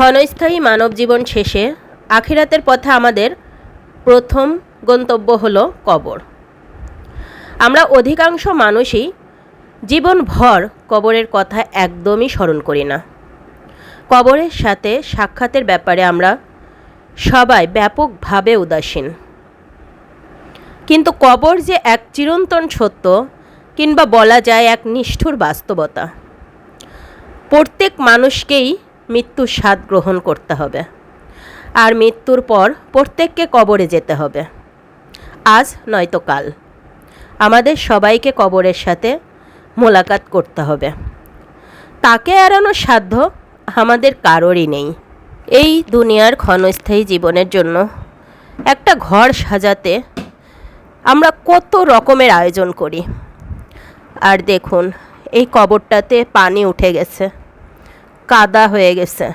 ক্ষণস্থায়ী মানব জীবন শেষে আখিরাতের পথে আমাদের প্রথম গন্তব্য হল কবর। আমরা অধিকাংশ মানুষই জীবনভর কবরের কথা একদমই স্মরণ করি না। কবরের সাথে সাক্ষাতের ব্যাপারে আমরা সবাই ব্যাপকভাবে উদাসীন। কিন্তু কবর যে এক চিরন্তন সত্য কিংবা বলা যায় এক নিষ্ঠুর বাস্তবতা। প্রত্যেক মানুষকেই মৃত্যুর স্বাদ গ্রহণ করতে হবে। আর মৃত্যুর পর প্রত্যেককে কবরে যেতে হবে। আজ নয়তো কাল। আমাদের সবাইকে কবরের সাথে মোলাকাত করতে হবে। তাকে এড়ানোর সাধ্য আমাদের কারোরই নেই। এই দুনিয়ার ক্ষণস্থায়ী জীবনের জন্য একটা ঘর সাজাতে আমরা কত রকমের আয়োজন করি। আর দেখুন, এই কবরটাতে পানি উঠে গেছে। কাদা হয়ে গেছে।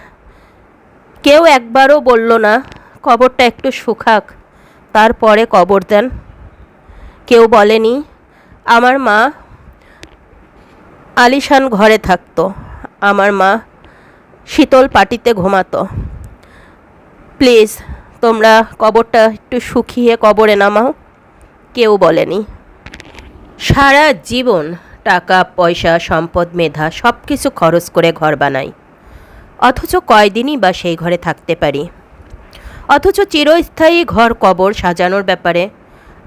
কেউ একবারও বলল না, কবরটা একটু শুকাক, তারপরে কবর দেন। কেউ বলেনি, আমার মা আলিশান ঘরে থাকতো, আমার মা শীতল পাটিতে ঘুমাতো। প্লিজ, তোমরা কবরটা একটু শুকিয়ে কবরে নামাও। কেউ বলেনি। সারা জীবন টাকা, পয়সা, সম্পদ, মেধা সব কিছু খরচ করে ঘর বানাই। অথচ কয়দিনই বা সেই ঘরে থাকতে পারি। অথচ চিরস্থায়ী ঘর কবর সাজানোর ব্যাপারে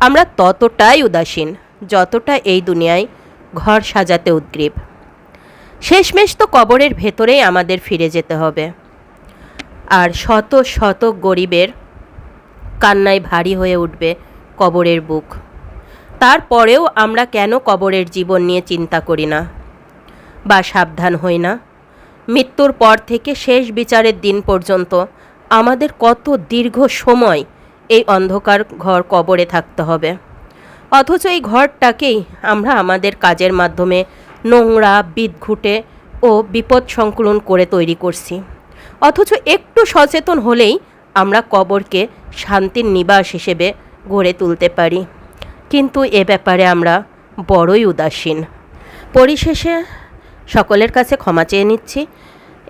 আমরা ততটাই উদাসীন, যতটা এই দুনিয়ায় ঘর সাজাতে উদ্গ্রীব। শেষমেশ তো কবরের ভেতরেই আমাদের ফিরে যেতে হবে। আর শত শত গরিবের কান্নায় ভারী হয়ে উঠবে কবরের বুক। তারপরেও আমরা কেন কবরের জীবন নিয়ে চিন্তা করি না? বা সাবধান হই না? মৃত্যুর পর থেকে শেষ বিচারের দিন পর্যন্ত। আমাদের কত দীর্ঘ সময় এই অন্ধকার ঘর কবরে থাকতে হবে। অথচ এই ঘরটাকেই আমরা আমাদের কাজের মাধ্যমে নোংরা, বিদঘুটে ও বিপদ সংকুলন করে তৈরি করছি। অথচ একটু সচেতন হলেই আমরা কবরকে শান্তির নিবাস হিসেবে গড়ে তুলতে পারি। কিন্তু এ ব্যাপারে আমরা বড়ই উদাসীন। পরিশেষে সকলের কাছে ক্ষমা চেয়ে নিচ্ছি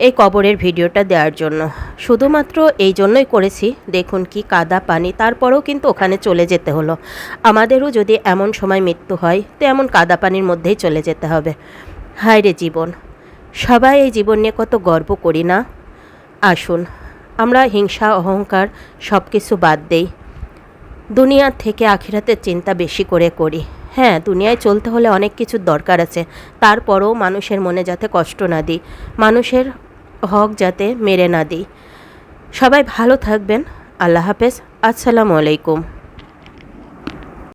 এই কবরের ভিডিওটা দেওয়ার জন্য। শুধুমাত্র এই জন্যই করেছি, দেখুন কি কাদা পানি, তারপরেও কিন্তু ওখানে চলে যেতে হলো। আমাদেরও যদি এমন সময় মৃত্যু হয়, তো এমন কাদা পানির মধ্যেই চলে যেতে হবে। হায় রে জীবন, সবাই এই জীবন নিয়ে কত গর্ব করি না? আসুন, আমরা হিংসা, অহংকার সব কিছু বাদ দেই। দুনিয়া থেকে আখিরাতের চিন্তা বেশি করে করি। হ্যাঁ দুনিয়ায় চলতে হলে অনেক কিছুর দরকার আছে। তারপরও মানুষের মনে যাতে কষ্ট না দিই, মানুষের হক যাতে মেরে না দিই। সবাই ভালো থাকবেন। আল্লাহ হাফেজ। আসসালামু আলাইকুম।